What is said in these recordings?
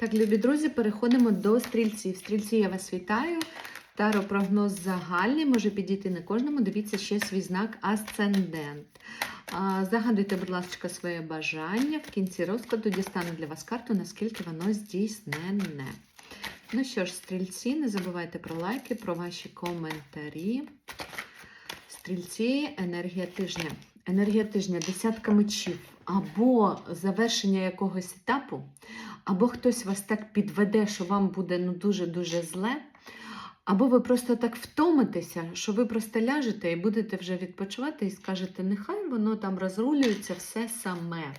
Так, любі друзі, переходимо до стрільців. Стрільці, я вас вітаю. Таро прогноз загальний може підійти не кожному. Дивіться ще свій знак Асцендент. Загадуйте, будь ласка, своє бажання. В кінці розкладу дістану для вас карту, наскільки воно здійснене. Ну що ж, стрільці, не забувайте про лайки, про ваші коментарі. Стрільці, енергія тижня. Енергія тижня, десятка мечів, або завершення якогось етапу, або хтось вас так підведе, що вам буде ну, дуже-дуже зле, або ви просто так втомитеся, що ви просто ляжете і будете вже відпочивати і скажете, нехай воно там розрулюється все саме.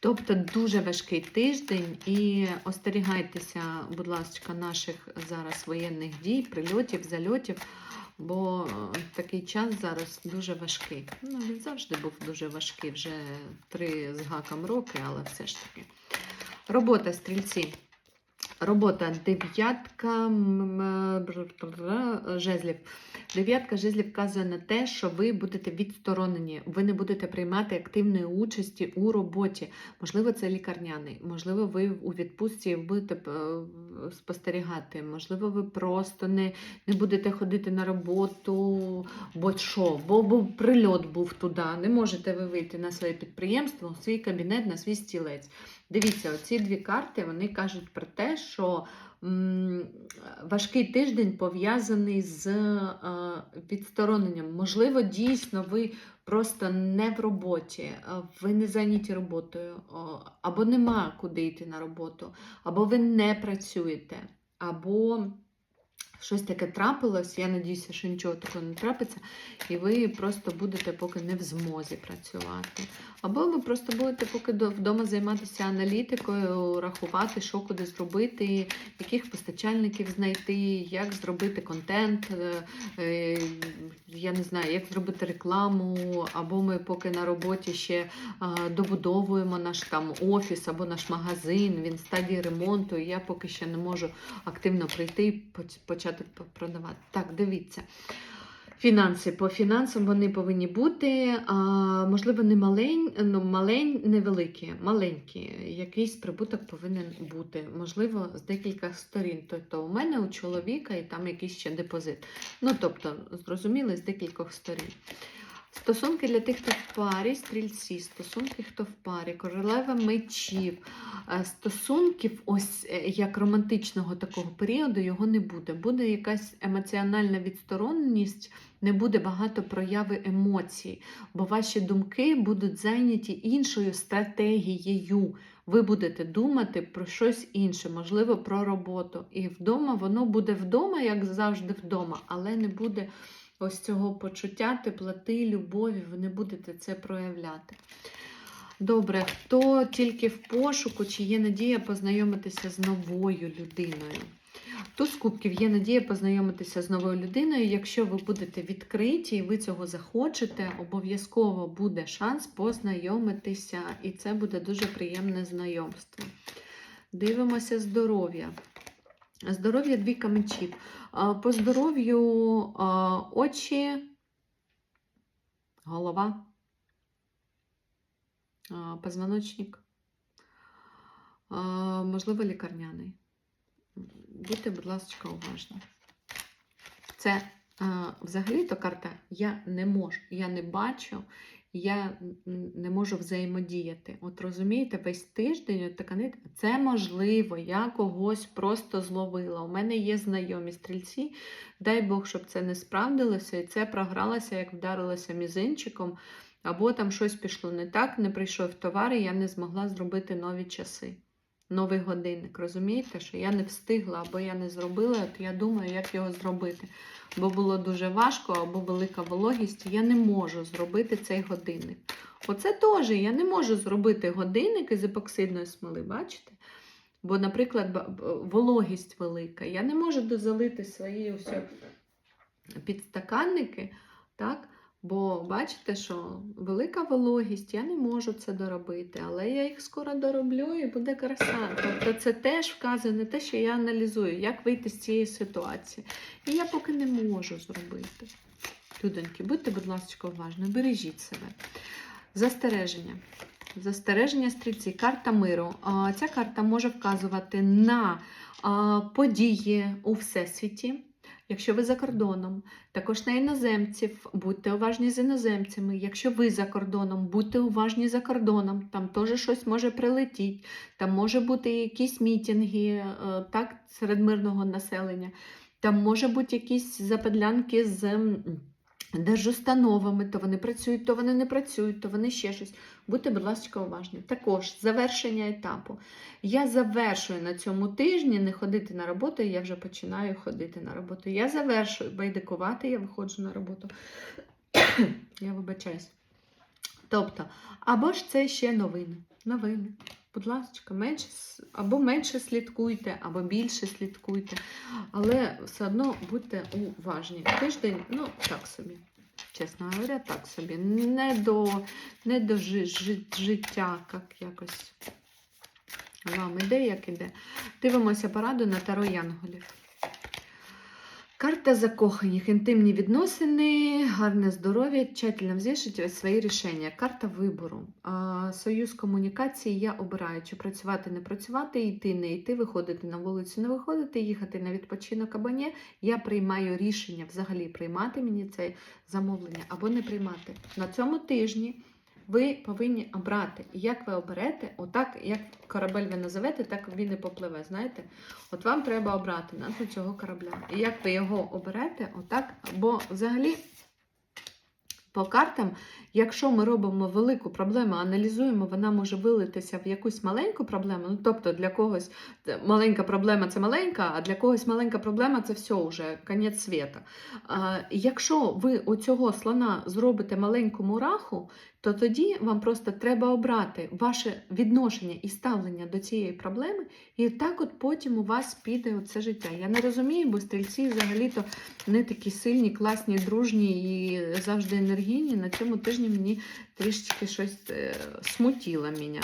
Тобто дуже важкий тиждень і остерігайтеся, будь ласка, наших зараз воєнних дій, прильотів, зальотів, бо е, такий час зараз дуже важкий. Ну, він завжди був дуже важкий, вже три з гаком роки, але все ж таки. Робота стрільці. Робота дев'ятка жезлів. Дев'ятка жезлів вказує на те, що ви будете відсторонені, ви не будете приймати активної участі у роботі. Можливо, це лікарняний, можливо, ви у відпустці будете е, спостерігати, можливо, ви просто не, не будете ходити на роботу, бо що, бо, бо прильот був туди. Не можете ви вийти на своє підприємство, у свій кабінет, на свій стілець. Дивіться, оці дві карти вони кажуть про те, що важкий тиждень пов'язаний з е, відстороненням. Можливо, дійсно, ви просто не в роботі, е, ви не зайняті роботою, або нема куди йти на роботу, або ви не працюєте, або щось таке трапилось. Я надіюся, що нічого такого не трапиться, і ви просто будете поки не в змозі працювати. Або ви просто будете поки вдома займатися аналітикою, рахувати, що куди зробити, яких постачальників знайти, як зробити контент, е, е, я не знаю, як зробити рекламу, або ми поки на роботі ще добудовуємо наш там офіс або наш магазин, він в стадії ремонту, і я поки ще не можу активно прийти і поч- п- продавати. Так, дивіться. Фінанси по фінансам вони повинні бути, а, можливо, не малень, ну, малень, невеликі, маленькі. Якийсь прибуток повинен бути. Можливо, з декілька сторін. Тобто у мене у чоловіка і там якийсь ще депозит. Ну, тобто, зрозуміли, з декількох сторін. Стосунки для тих, хто в парі, стрільці, стосунки, хто в парі, королева мечів, Е, стосунків, ось е, як романтичного такого періоду, його не буде. Буде якась емоціональна відстороненість, не буде багато прояви емоцій, бо ваші думки будуть зайняті іншою стратегією. Ви будете думати про щось інше, можливо, про роботу. І вдома воно буде вдома, як завжди вдома, але не буде ось цього почуття, теплоти, любові, ви не будете це проявляти. Добре, хто тільки в пошуку, чи є надія познайомитися з новою людиною? Туз кубків є надія познайомитися з новою людиною. Якщо ви будете відкриті і ви цього захочете, обов'язково буде шанс познайомитися, і це буде дуже приємне знайомство. Дивимося здоров'я. Здоров'я двійка мечів. По здоров'ю очі, голова, позвоночник, можливо, лікарняний. Будьте, будь ласка, уважні. Це взагалі-то карта я не можу, я не бачу, я не можу взаємодіяти. От розумієте, весь тиждень от така нитка. Це можливо, я когось просто зловила. У мене є знайомі стрільці. Дай Бог, щоб це не справдилося, і це програлося, як вдарилося мізинчиком. Або там щось пішло не так, не прийшов товар, і я не змогла зробити нові часи, новий годинник. Розумієте, що я не встигла або я не зробила, от я думаю, як його зробити. Бо було дуже важко, або велика вологість, я не можу зробити цей годинник. Оце теж я не можу зробити годинник із епоксидної смоли, бачите? Бо, наприклад, вологість велика. Я не можу дозалити свої ось підстаканники, так? Бо бачите, що велика вологість, я не можу це доробити, але я їх скоро дороблю і буде краса. Тобто це теж вказує на те, що я аналізую, як вийти з цієї ситуації. І я поки не можу зробити. Людоньки, будьте, будь ласка, уважні, бережіть себе. Застереження. Застереження стрільці, карта миру. Ця карта може вказувати на події у всесвіті. Якщо ви за кордоном, також на іноземців, будьте уважні з іноземцями. Якщо ви за кордоном, будьте уважні за кордоном. Там теж щось може прилетіти, там може бути якісь мітинги е, так, серед мирного населення, там може бути якісь запедлянки з держустановами, то вони працюють, то вони не працюють, то вони ще щось. Будьте, будь ласка, уважні. Також завершення етапу. Я завершую на цьому тижні не ходити на роботу, і я вже починаю ходити на роботу. Я завершую байдикувати, я виходжу на роботу. я вибачаюсь. Тобто, або ж це ще новини. Новини. Будь ласка, менше, або менше слідкуйте, або більше слідкуйте. Але все одно будьте уважні. Тиждень, ну, так собі. Чесно говоря, так собі. Не до, не до жи, жи- життя, як якось вам іде, як іде. Дивимося пораду на Таро Янголів. Карта закоханих, інтимні відносини, гарне здоров'я, тщательно взвішити свої рішення. Карта вибору. Союз комунікації я обираю, чи працювати, не працювати, йти, не йти, виходити на вулицю, не виходити, їхати на відпочинок або ні. Я приймаю рішення взагалі приймати мені це замовлення або не приймати. На цьому тижні ви повинні обрати. І як ви оберете, отак, як корабель ви називете, так він і попливе. Знаєте? От вам треба обрати назву цього корабля. І як ви його оберете, отак, бо взагалі. По картам, якщо ми робимо велику проблему, аналізуємо, вона може вилитися в якусь маленьку проблему. Ну, тобто для когось маленька проблема це маленька, а для когось маленька проблема це все вже конець світа. Якщо ви у цього слона зробите маленьку мураху, то тоді вам просто треба обрати ваше відношення і ставлення до цієї проблеми, і так от потім у вас піде оце життя. Я не розумію, бо стрільці взагалі-то не такі сильні, класні, дружні і завжди енергійні. На цьому тижні мені трішечки щось е, смутіло мене.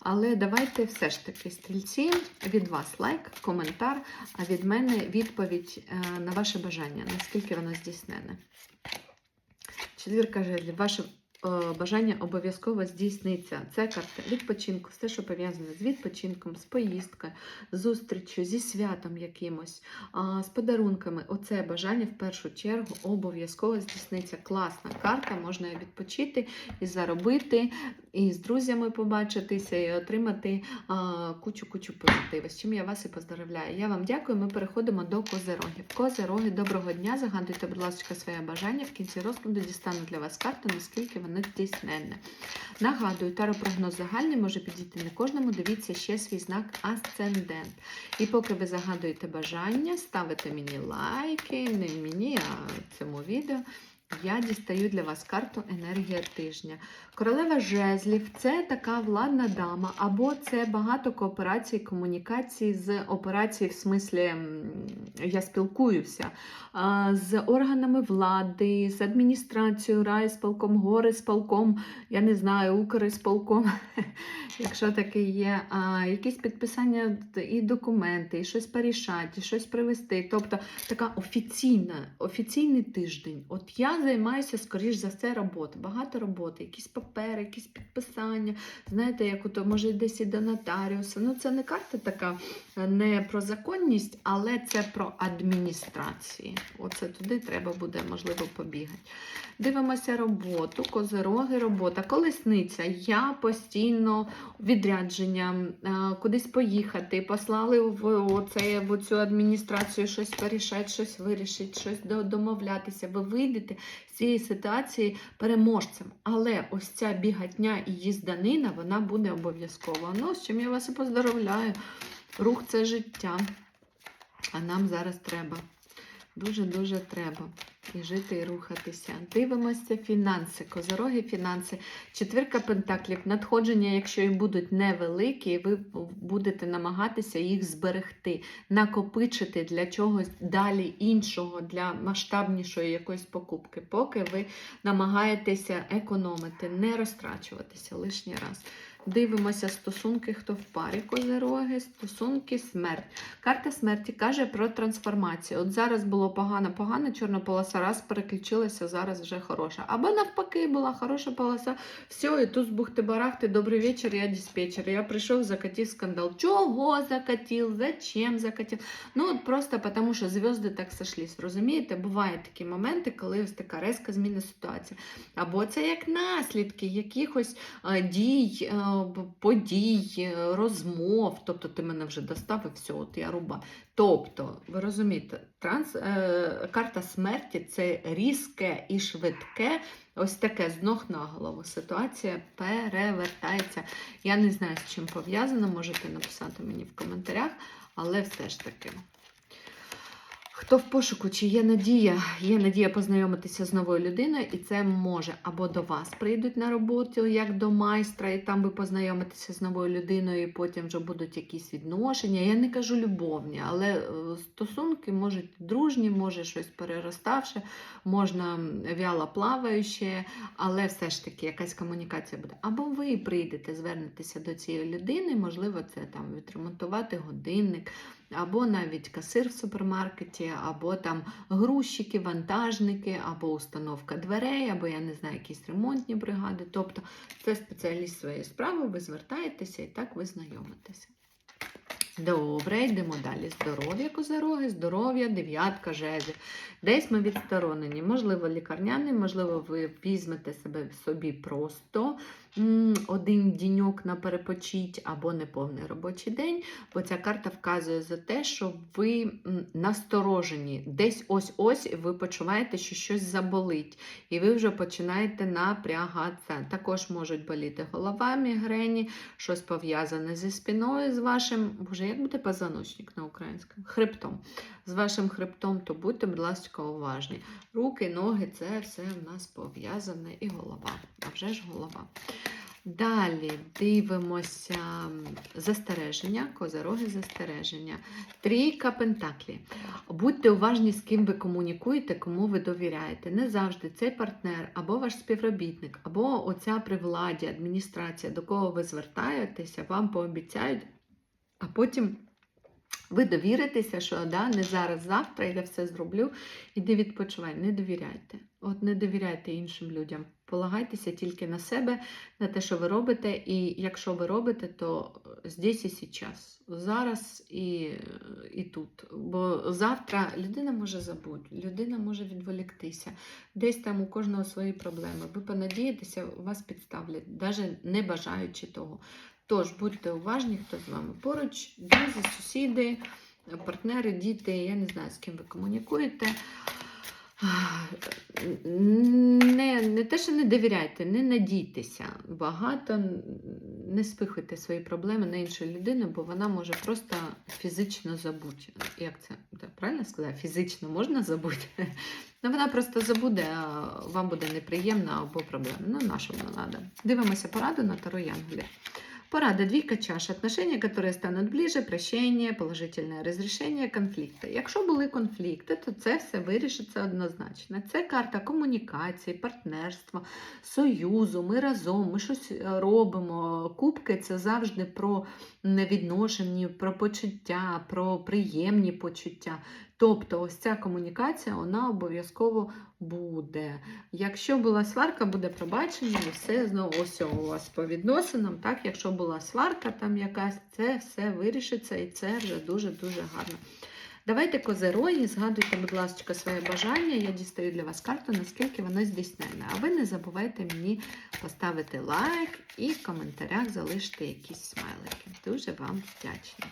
Але давайте все ж таки, стрільці, від вас лайк, коментар, а від мене відповідь е, на ваше бажання, наскільки воно здійснене. Четвірка жезлів. Ваше бажання обов'язково здійсниться. Це карта відпочинку, все, що пов'язане з відпочинком, з поїздкою, зустрічю, зі святом якимось, з подарунками. Оце бажання в першу чергу обов'язково здійсниться. Класна карта, можна і відпочити, і заробити, і з друзями побачитися, і отримати кучу-кучу позитиву. З чим я вас і поздравляю. Я вам дякую. Ми переходимо до козирогів. Козироги, доброго дня. Загадуйте, будь ласка, своє бажання. В кінці розкладу дістану для вас карту, наскільки здійсненне. Нагадую, таропрогноз загальний може підійти не кожному. Дивіться ще свій знак асцендент. І поки ви загадуєте бажання, ставите мені лайки, не мені, а цьому відео. Я дістаю для вас карту енергія тижня. Королева жезлів це така владна дама, або це багато кооперацій, комунікацій з операцій, в смислі я спілкуюся з органами влади, з адміністрацією, райсполком, горисполком, я не знаю, укрисполком, якщо таке є, якісь підписання і документи, і щось порішати, і щось привести. Тобто така офіційна, офіційний тиждень. От я займаюся, скоріш за все, роботи. Багато роботи, якісь папери, якісь підписання. Знаєте, як ото може десь і до нотаріуса. Ну, це не карта така е, не про законність, але це про адміністрації. Оце туди треба буде, можливо, побігати. Дивимося роботу, козироги, робота, колесниця. Я постійно відрядження, е, кудись поїхати, послали в, оце, в цю адміністрацію щось порішати, щось вирішити, щось домовлятися. Ви вийдете цієї ситуації переможцем. Але ось ця бігатня і їзданина, вона буде обов'язково. Ну, з чим я вас і поздоровляю. Рух це життя. А нам зараз треба. Дуже-дуже треба. І жити, і рухатися. Дивимося фінанси, козороги, фінанси. Четвірка пентаклів. Надходження, якщо і будуть невеликі, ви будете намагатися їх зберегти, накопичити для чогось далі іншого, для масштабнішої якоїсь покупки, поки ви намагаєтеся економити, не розтрачуватися лишній раз. Дивимося стосунки, хто в парі козероги, стосунки, смерть. Карта смерті каже про трансформацію. От зараз було погано, погано, чорна полоса раз переключилася, зараз вже хороша. Або навпаки, була хороша полоса. Все, і тут з бухти-барахти, добрий вечір, я диспетчер. Я прийшов, закатив скандал. Чого закатив? Зачем закатив? Ну, от просто тому, що зв'язки так сошлись. Розумієте, бувають такі моменти, коли ось така резка зміна ситуації. Або це як наслідки якихось дій, подій, розмов. Тобто ти мене вже достав і все, от я руба. Тобто, ви розумієте, транс, е, карта смерті це різке і швидке, ось таке з ног на голову. Ситуація перевертається. Я не знаю, з чим пов'язано, можете написати мені в коментарях, але все ж таки. Хто в пошуку, чи є надія? Є надія познайомитися з новою людиною, і це може або до вас прийдуть на роботу, як до майстра, і там ви познайомитеся з новою людиною, і потім вже будуть якісь відношення. Я не кажу любовні, але е, стосунки можуть дружні, може щось перероставше, можна вяло плаваюче, але все ж таки якась комунікація буде. Або ви прийдете, звернетеся до цієї людини, можливо, це там відремонтувати годинник або навіть касир в супермаркеті, або там грузчики, вантажники, або установка дверей, або я не знаю, якісь ремонтні бригади. Тобто це спеціаліст своєї справи, ви звертаєтеся і так ви знайомитеся. Добре, йдемо далі. Здоров'я козероги, здоров'я, дев'ятка жезлів. Десь ми відсторонені. Можливо, лікарняний, можливо, ви візьмете себе собі просто один діньок на перепочить або неповний робочий день, бо ця карта вказує за те, що ви насторожені. Десь ось-ось ви почуваєте, що щось заболить, і ви вже починаєте напрягатися. Також можуть боліти голова, мігрені, щось пов'язане зі спиною, з вашим, боже, як буде позвоночник на українському? Хребтом. З вашим хребтом, то будьте, будь ласка, уважні. Руки, ноги це все в нас пов'язане і голова. А вже ж голова. Далі дивимося застереження, козороги застереження. Трійка пентаклі. Будьте уважні, з ким ви комунікуєте, кому ви довіряєте. Не завжди цей партнер або ваш співробітник, або оця при владі, адміністрація, до кого ви звертаєтеся, вам пообіцяють, а потім. Ви довіритеся, що да, не зараз, завтра я все зроблю. Іди відпочивай. Не довіряйте. От не довіряйте іншим людям. Полагайтеся тільки на себе, на те, що ви робите. І якщо ви робите, то здесь і сейчас. Зараз і, і тут. Бо завтра людина може забути, людина може відволіктися. Десь там у кожного свої проблеми. Ви понадієтеся, вас підставлять, навіть не бажаючи того. Тож будьте уважні, хто з вами поруч, друзі, сусіди, партнери, діти, я не знаю, з ким ви комунікуєте. Не, не те, що не довіряйте, не надійтеся багато, не спихуйте свої проблеми на іншу людину, бо вона може просто фізично забути. Як це так, правильно сказати? Фізично можна забути? Ну, вона просто забуде, а вам буде неприємно або проблемно. Ну, на що воно треба? Дивимося пораду на Таро Янголі. Порада двійка чаш. Отношения, которые стануть ближе, прощення, положительне розрішення конфлікту. Якщо були конфлікти, то це все вирішиться однозначно. Це карта комунікації, партнерства, союзу. Ми разом, ми щось е, робимо. Кубки це завжди про відношення, про почуття, про приємні почуття. Тобто, ось ця комунікація вона обов'язково буде. Якщо була сварка, буде пробачення, і все знову ось у вас по відносинам. Так, якщо була сварка там якась, це все вирішиться і це вже дуже-дуже гарно. Давайте козероги, згадуйте, будь ласка, своє бажання. Я дістаю для вас карту, наскільки воно здійснене. А ви не забувайте мені поставити лайк і в коментарях залишити якісь смайлики. Дуже вам вдячна.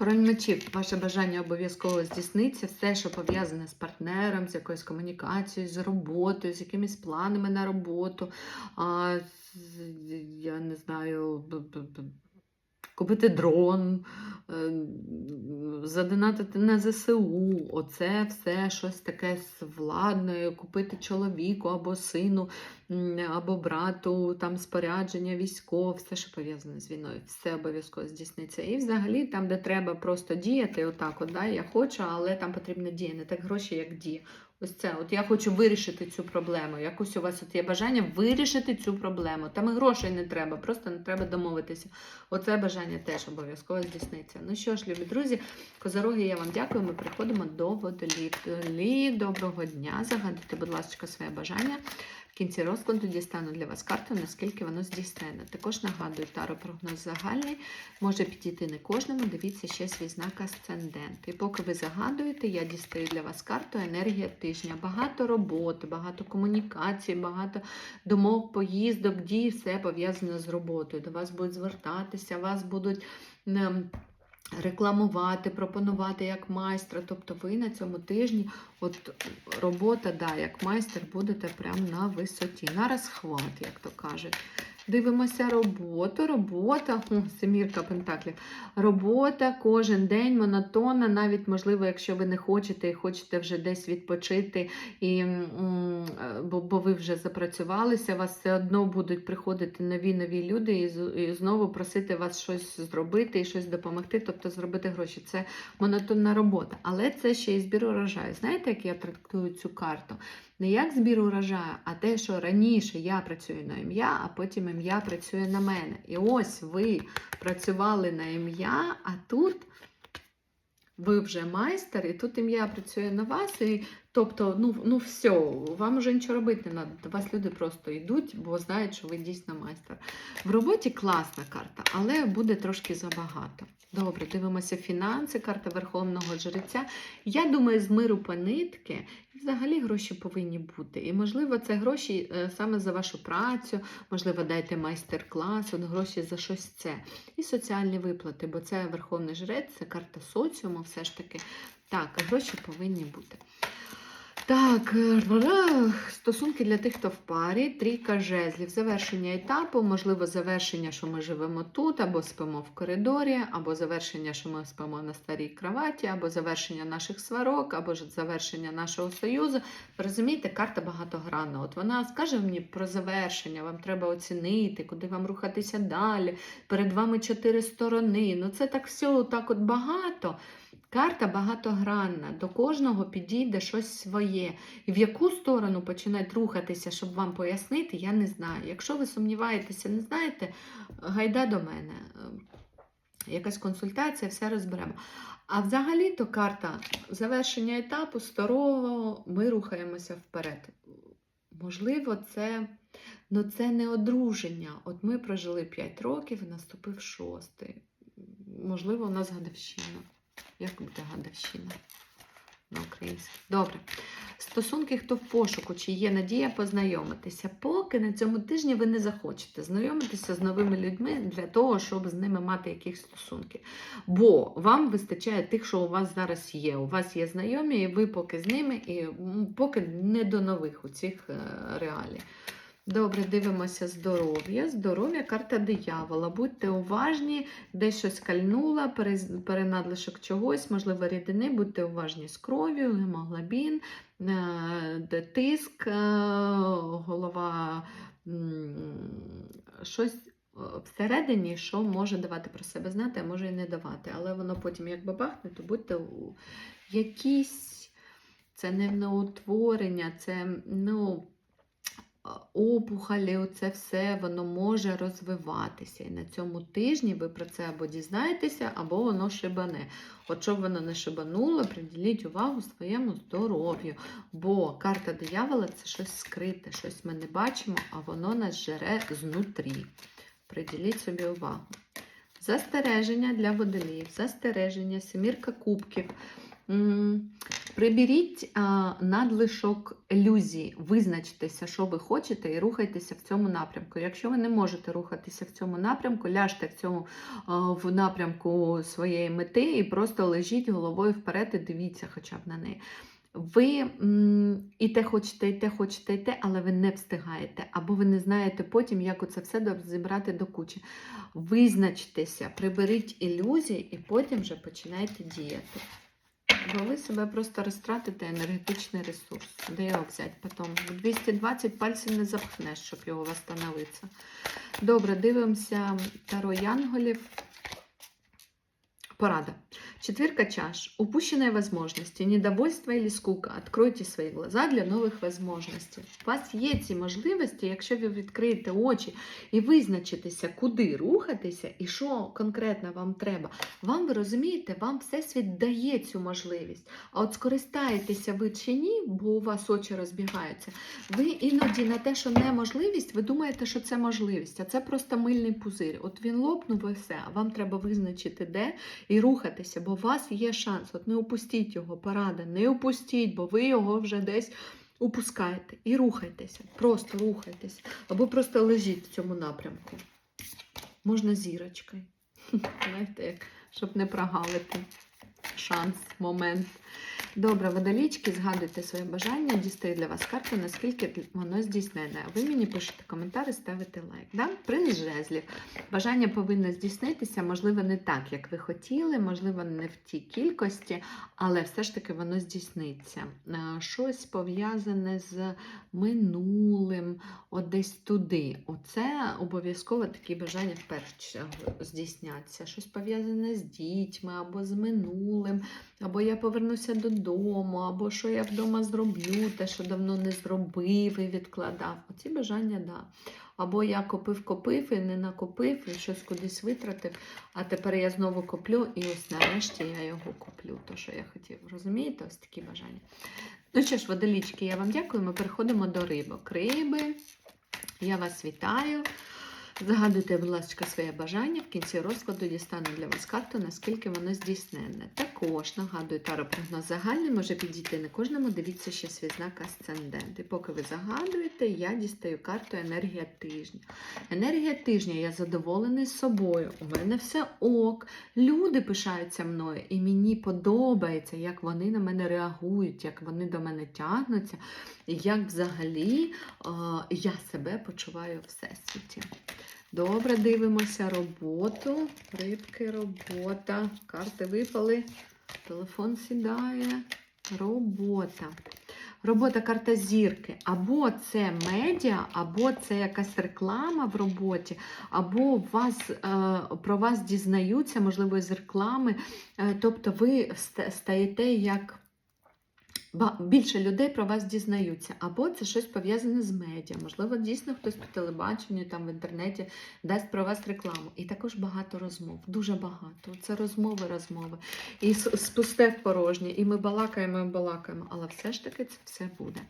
Король мечів, ваше бажання обов'язково здійсниться. Все, що пов'язане з партнером, з якоюсь комунікацією, з роботою, з якимись планами на роботу. А, я не знаю, купити дрон, е, задонатити на ЗСУ. Оце все щось таке з владною, купити чоловіку або сину, або брату, там спорядження, військо, все, що пов'язане з війною, все обов'язково здійсниться. І взагалі, там, де треба просто діяти, отак, от, да, я хочу, але там потрібна дія, не так гроші, як дія. Ось це, от я хочу вирішити цю проблему. Якось у вас от є бажання вирішити цю проблему. Там і грошей не треба, просто не треба домовитися. Оце бажання теж обов'язково здійсниться. Ну що ж, любі друзі, козороги, я вам дякую. Ми приходимо до. Водолії, доброго дня. Загадуйте, будь ласка, своє бажання. В кінці розкладу дістану для вас карту, наскільки воно здійснене. Також нагадую, таро прогноз загальний може підійти не кожному. Дивіться ще свій знак асцендент. І поки ви загадуєте, я дістаю для вас карту енергія тижня. Багато роботи, багато комунікацій, багато думок, поїздок, дій, все пов'язане з роботою. До вас будуть звертатися, вас будуть. ем, Рекламувати, пропонувати як майстра. Тобто ви на цьому тижні, от робота, да, як майстер, будете прямо на висоті, на розхват, як то кажуть. Дивимося роботу, робота, О, семірка пентаклів. Робота кожен день монотонна, навіть можливо, якщо ви не хочете і хочете вже десь відпочити, і, е, бо, бо ви вже запрацювалися, вас все одно будуть приходити нові нові люди і, і знову просити вас щось зробити і щось допомогти, тобто зробити гроші. Це монотонна робота. Але це ще і збір урожаю. Знаєте, як я трактую цю карту? Не як збір урожаю, а те, що раніше я працюю на ім'я, а потім ім'я працює на мене. І ось ви працювали на ім'я, а тут ви вже майстер, і тут ім'я працює на вас. І, тобто, ну, ну все, вам вже нічого робити не треба. До вас люди просто йдуть, бо знають, що ви дійсно майстер. В роботі класна карта, але буде трошки забагато. Добре, дивимося фінанси, карта Верховного Жреця. Я думаю, з миру по нитки взагалі гроші повинні бути. І, можливо, це гроші е, саме за вашу працю, можливо, дайте майстер-клас, от гроші за щось це. І соціальні виплати, бо це Верховний Жрець, це карта соціуму, все ж таки. Так, гроші повинні бути. Так, е, стосунки для тих, хто в парі, трійка жезлів, завершення етапу, можливо, завершення, що ми живемо тут, або спимо в коридорі, або завершення, що ми спимо на старій кроваті, або завершення наших сварок, або ж завершення нашого союзу. Розумієте, карта багатогранна. От вона скаже мені про завершення, вам треба оцінити, куди вам рухатися далі. Перед вами чотири сторони. Ну це так все так от багато. Карта багатогранна, до кожного підійде щось своє. І в яку сторону починати рухатися, щоб вам пояснити, я не знаю. Якщо ви сумніваєтеся, не знаєте, гайда до мене. Е, Якась консультація, все розберемо. А взагалі-то карта завершення етапу старого, ми рухаємося вперед. Можливо, це, ну це не одруження. От ми прожили 5 років, наступив шостий. Можливо, у нас гадовщина. Як буде гадовщина на українській? Добре. Стосунки, хто в пошуку, чи є надія познайомитися. Поки на цьому тижні ви не захочете знайомитися з новими людьми для того, щоб з ними мати якісь стосунки. Бо вам вистачає тих, що у вас зараз є. У вас є знайомі, і ви поки з ними, і поки не до нових у цих е, реалій. Добре, дивимося здоров'я. Здоров'я, карта диявола. Будьте уважні, десь щось кальнула, перенадлишок чогось, можливо, рідини, будьте уважні з кров'ю, гемоглобін, е, тиск, е, голова, щось е, всередині, що може давати про себе знати, а може і не давати. Але воно потім, як бабахне, то будьте у якісь, це не утворення, це ну опухолі, це все воно може розвиватися. І на цьому тижні ви про це або дізнаєтеся, або воно шибане. От щоб воно не шибануло, приділіть увагу своєму здоров'ю. Бо карта диявола це щось скрите, щось ми не бачимо, а воно нас жере знутрі. Приділіть собі увагу. Застереження для водоліїв, застереження, семірка кубків. Приберіть надлишок ілюзій, визначтеся, що ви хочете, і рухайтеся в цьому напрямку. Якщо ви не можете рухатися в цьому напрямку, ляжте в цьому в напрямку своєї мети і просто лежіть головою вперед і дивіться хоча б на неї. Ви і те хочете, і те хочете, і те, але ви не встигаєте, або ви не знаєте потім, як оце все зібрати до кучі. Визначтеся, приберіть ілюзії і потім вже починайте діяти. Бо ви себе просто розтратите енергетичний ресурс. Де його взяти потім? 220 пальців не запхнеш, щоб його встановитися. Добре, дивимося Таро Янголів. Порада. Четверка чаш. Упущенные возможности, недовольство или скука. Откройте свої глаза для нових возможностей. У вас є ці можливості, якщо ви відкриєте очі і визначитеся, куди рухатися і що конкретно вам треба. Вам, ви розумієте, вам Всесвіт дає цю можливість. А от скористаєтеся ви чи ні, бо у вас очі розбігаються. Ви іноді на те, що неможливість, ви думаєте, що це можливість, а це просто мильний пузир. От він лопнув і все, а вам треба визначити, де і рухатися, бо у вас є шанс. От не упустіть його, порада, не упустіть, бо ви його вже десь упускаєте. І рухайтеся, просто рухайтеся. Або просто лежіть в цьому напрямку. Можна зірочкою. Знаєте, як, щоб не прогалити шанс, момент. Добре, водолічки, згадуйте своє бажання, дістаю для вас карту, наскільки воно здійснене. Ви мені пишете коментар і ставите лайк. Да? Принц жезлів. Бажання повинно здійснитися, можливо, не так, як ви хотіли, можливо, не в тій кількості, але все ж таки воно здійсниться. Е, Щось пов'язане з минулим, от десь туди. Оце обов'язково такі бажання в першу здійсняться. Щось пов'язане з дітьми або з минулим, або я повернуся додому, або що я вдома зроблю, те, що давно не зробив і відкладав. Оці бажання, да. Або я копив-копив і не накопив, і щось кудись витратив, а тепер я знову коплю, і ось нарешті я його куплю, то, що я хотів. Розумієте, ось такі бажання. Ну що ж, водолічки, я вам дякую. Ми переходимо до рибок. Риби, я вас вітаю. Загадуйте, будь ласка, своє бажання. В кінці розкладу дістану для вас карту, наскільки воно здійсненне. Також нагадую, таро прогноз загальний може підійти не кожному. Дивіться ще свій знак асцендент. І поки ви загадуєте, я дістаю карту енергія тижня. Енергія тижня, я задоволений собою. У мене все ок. Люди пишаються мною, і мені подобається, як вони на мене реагують, як вони до мене тягнуться, як взагалі я себе почуваю в всесвіті. Добре, дивимося роботу. Рибки, робота. Карти випали. Телефон сідає. Робота. Робота карта зірки. Або це медіа, або це якась реклама в роботі, або вас, е, про вас дізнаються, можливо, з реклами. Е, тобто ви стаєте як. Більше людей про вас дізнаються, або це щось пов'язане з медіа. Можливо, дійсно хтось по телебаченню, там в інтернеті дасть про вас рекламу. І також багато розмов, дуже багато. Це розмови, розмови. І спусте в порожнє, і ми балакаємо, і балакаємо, але все ж таки це все буде.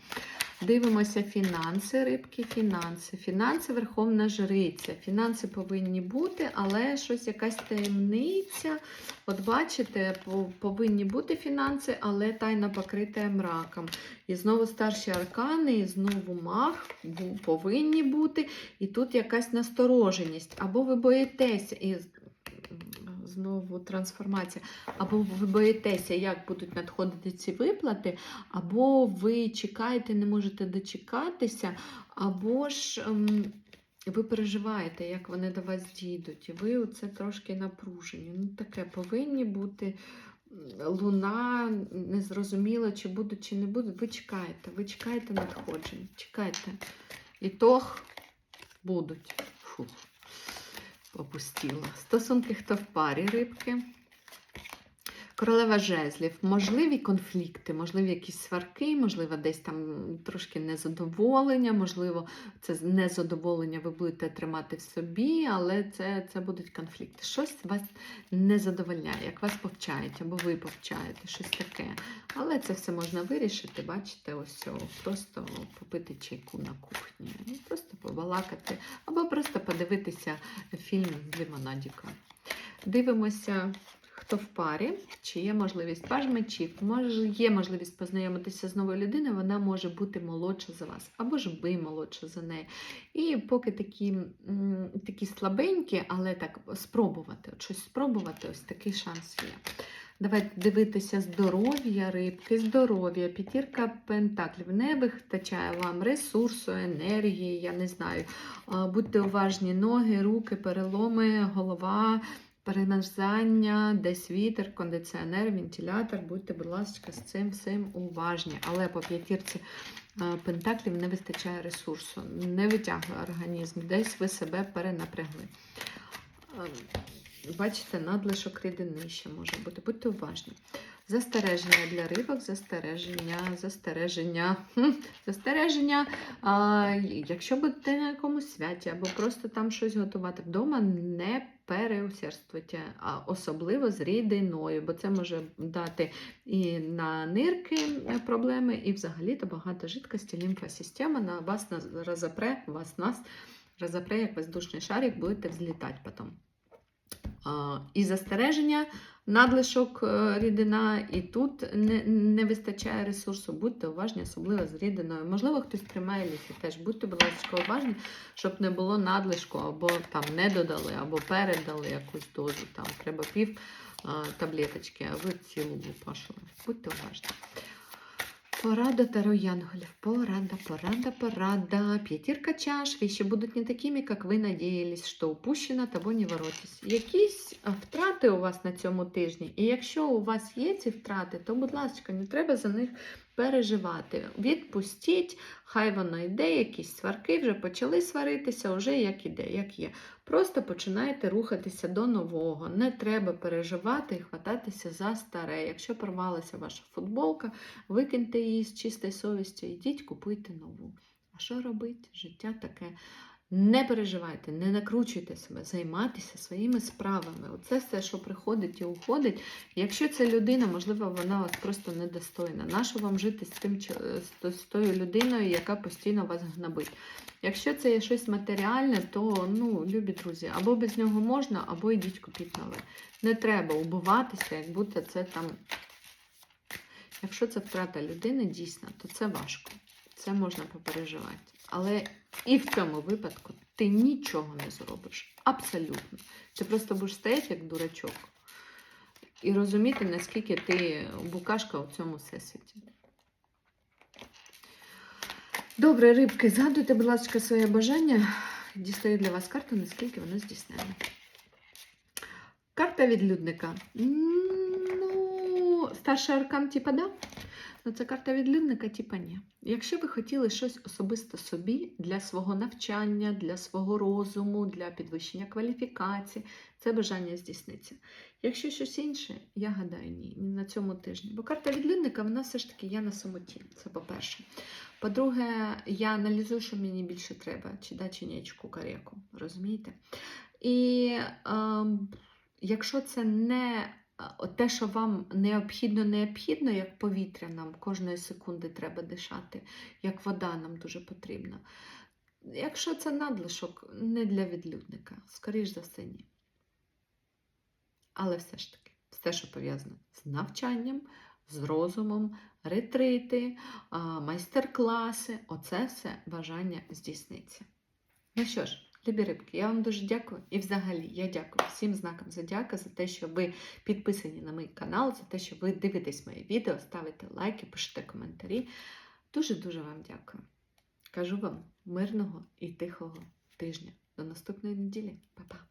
Дивимося фінанси, рибки, фінанси. Фінанси верховна жриця. Фінанси повинні бути, але щось якась таємниця. От бачите, повинні бути фінанси, але тайна покрита мраком. І знову старші аркани, і знову мах повинні бути. І тут якась настороженість. Або ви боїтеся, і знову трансформація, або ви боїтеся, як будуть надходити ці виплати, або ви чекаєте, не можете дочекатися, або ж. ем, ви переживаєте, як вони до вас дійдуть, і ви оце трошки напружені. Ну, таке повинні бути луна, незрозуміло, чи будуть, чи не будуть. Ви чекаєте, ви чекаєте надходжень, чекайте. Ітог будуть. Фух, попустіла. Стосунки хто в парі рибки. Королева жезлів, можливі конфлікти, можливі якісь сварки, можливо, десь там трошки незадоволення, можливо, це незадоволення ви будете тримати в собі, але це, це будуть конфлікти. Щось вас не задовольняє, як вас повчають, або ви повчаєте, щось таке. Але це все можна вирішити, бачите, ось просто попити чайку на кухні, ну, просто побалакати, або просто подивитися фільм з лимонадіка. Дивимося хто в парі, чи є можливість паж мечів, може є можливість познайомитися з новою людиною, вона може бути молодша за вас, або ж ви молодша за неї. І поки такі, такі слабенькі, але так спробувати, щось спробувати, ось такий шанс є. Давайте дивитися здоров'я, рибки, здоров'я, п'ятірка пентаклів. Не вистачає вам ресурсу, енергії, я не знаю. Будьте уважні, ноги, руки, переломи, голова, перемерзання, десь вітер, кондиціонер, вентилятор. Будьте, будь ласка, з цим всім уважні. Але по п'ятірці е, пентаклів не вистачає ресурсу, не витягує організм, десь ви себе перенапрягли. Е, бачите, надлишок рідини ще може бути. Будьте уважні. Застереження для рибок, застереження, застереження, застереження. А, якщо будете на якомусь святі або просто там щось готувати вдома, не переусердствуйте, а особливо з рідиною, бо це може дати і на нирки е, проблеми, і взагалі то багато жидкості, лімфосистема на вас розопре, вас нас розопре, як воздушний шарик, будете взлітати потім. І застереження, надлишок е, рідина, і тут не, не вистачає ресурсу. Будьте уважні, особливо з рідиною. Можливо, хтось приймає ліки теж. Будьте, будь ласка, уважні, щоб не було надлишку, або там не додали, або передали якусь дозу. Там треба пів таблеточки, а ви цілу лупашили. Будьте уважні. Порада Таро Янголів. Порада, порада, порада. П'ятірка чаш. Вещи будуть не такими, як ви надіялись, що упущено, того не воротись. Якісь втрати у вас на цьому тижні. І якщо у вас є ці втрати, то, будь ласка, не треба за них переживати. Відпустіть, хай воно йде, якісь сварки вже почали сваритися, вже як іде, як є. Просто починайте рухатися до нового. Не треба переживати і хвататися за старе. Якщо порвалася ваша футболка, викиньте її з чистою совістю, йдіть, купуйте нову. А що робити? Життя таке. Не переживайте, не накручуйте себе, займайтеся своїми справами. Оце все, що приходить і уходить. Якщо ця людина, можливо, вона вас просто недостойна. Нащо вам жити з тим з- тою людиною, яка постійно вас гнобить? Якщо це є щось матеріальне, то ну, любі друзі, або без нього можна, або йдіть купіть нове. Не треба убиватися, як будто це там. Якщо це втрата людини, дійсно, то це важко. Це можна попереживати. Але і в цьому випадку ти нічого не зробиш. Абсолютно. Ти просто будеш стояти як дурачок і розуміти, наскільки ти букашка у цьому всесвіті. Добре, рибки, згадуйте, будь ласка, своє бажання. Дістаю для вас карту, наскільки воно здійснене. Карта відлюдника. Ну, старший аркан, типа, да? Ну, це карта відлюдника, типа ні. Якщо ви хотіли щось особисто собі для свого навчання, для свого розуму, для підвищення кваліфікації, це бажання здійсниться. Якщо щось інше, я гадаю, ні, ні на цьому тижні. Бо карта відлюдника, вона все ж таки я на самоті. Це по-перше. По-друге, я аналізую, що мені більше треба, чи да, чи ні, чи. Розумієте? І ем, якщо це не те, що вам необхідно, необхідно, як повітря нам кожної секунди треба дишати, як вода нам дуже потрібна. Якщо це надлишок, не для відлюдника, скоріш за все, ні. Але все ж таки, все, що пов'язано з навчанням, з розумом, ретрити, майстер-класи, оце все бажання здійсниться. Ну що ж, любі рибки, я вам дуже дякую. І взагалі я дякую всім знакам зодіака за те, що ви підписані на мій канал, за те, що ви дивитесь моє відео, ставите лайки, пишете коментарі. Дуже-дуже вам дякую. Кажу вам мирного і тихого тижня. До наступної неділі. Па-па!